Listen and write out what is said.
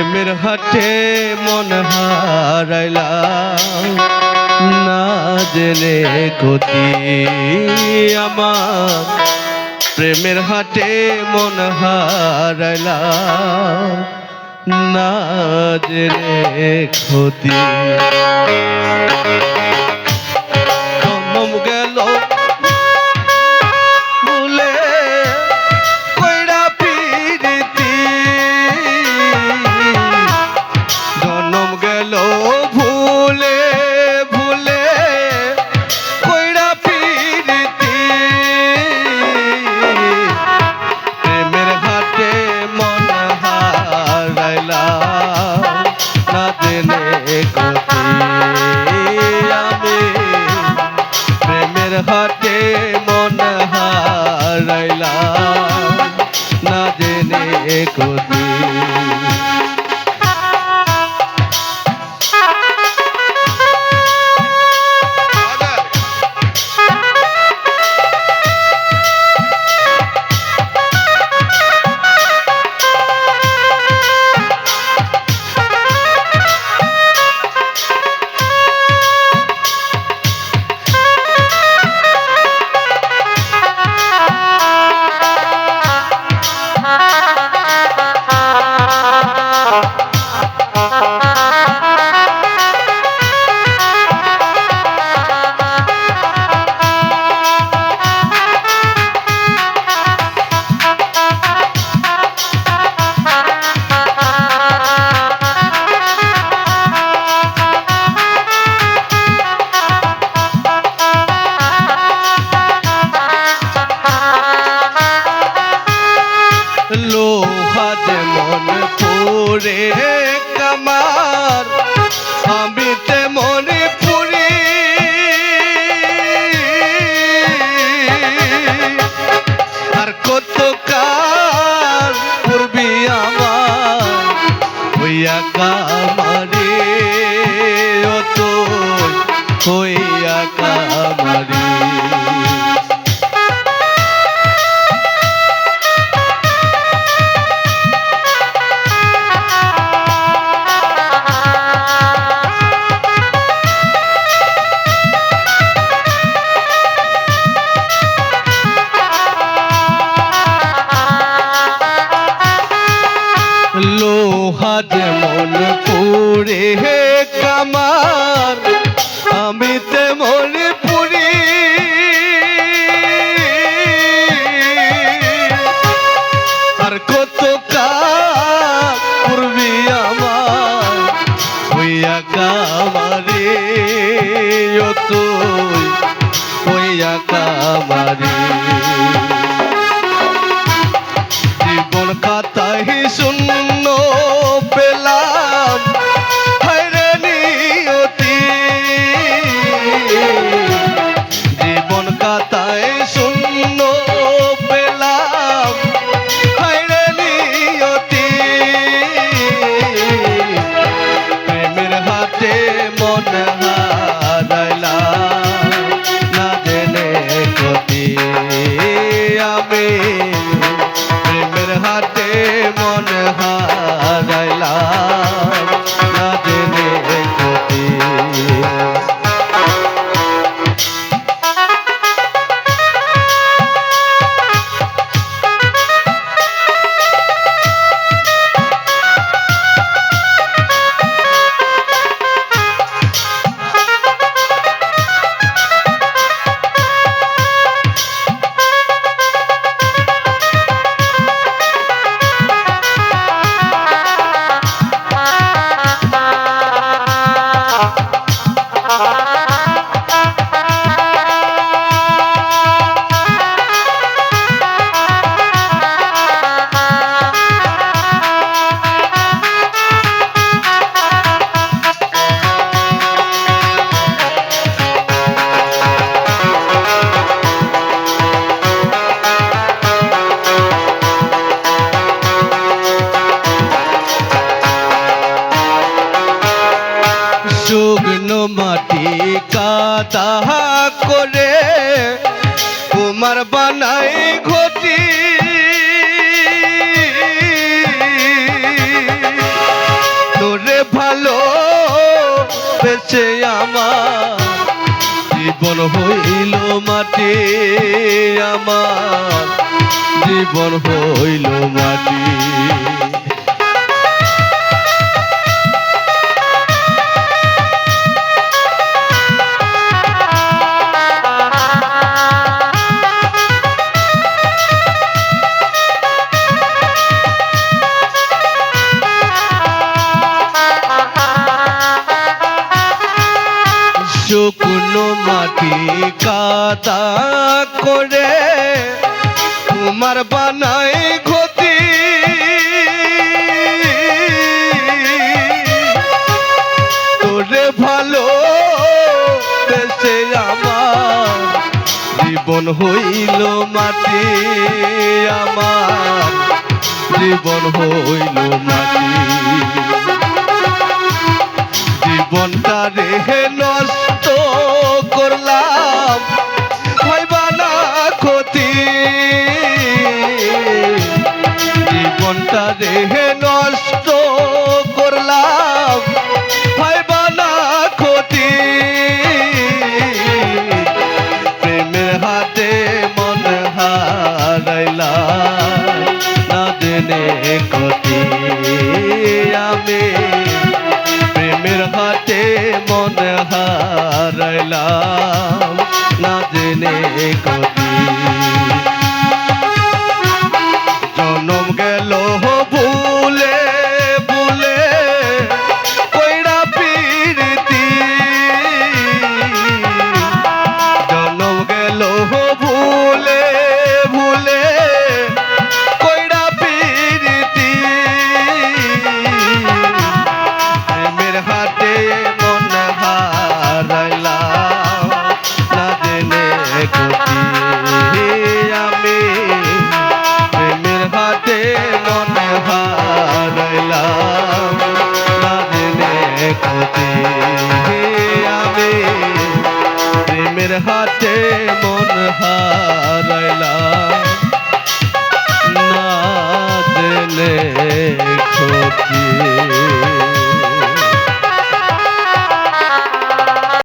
প্রেমের হাটে মন হারাইলাম। না জেনে ক্ষতি আমার। প্রেমের হাটে মন হারাইলাম। না জেনে ক্ষতি। যেমন পুরে কামার, আমি তেমন পুরি। আর কত কাল পূর্বি আমার হইয়া কামারে অত হইয়া কামারে লোহা যেমন পুরে কামার, আমি তেমন পুরি আর কত পূর্বি আমার হইয়া কামারে তুই হইয়া কামারে জীবন শূন্য পেলাম বানাই ঘটি। তোরে ভালো বেছে আমার জীবন হইল মাটি আমার জীবন হইল মাটি। কাদা করে তোমার বানাই ক্ষতি। তোরে ভালো বেসে আমার জীবন হইল মাটি, আমার জীবন হইল মাটি। জীবনটা রেহে নষ্ট করলাম রেহে নষ্ট করলাম। না ক্ষতি। প্রেমের হাতে মন হারাইলাম না জেনে ক্ষতি। হাতে মন হারাইলাম।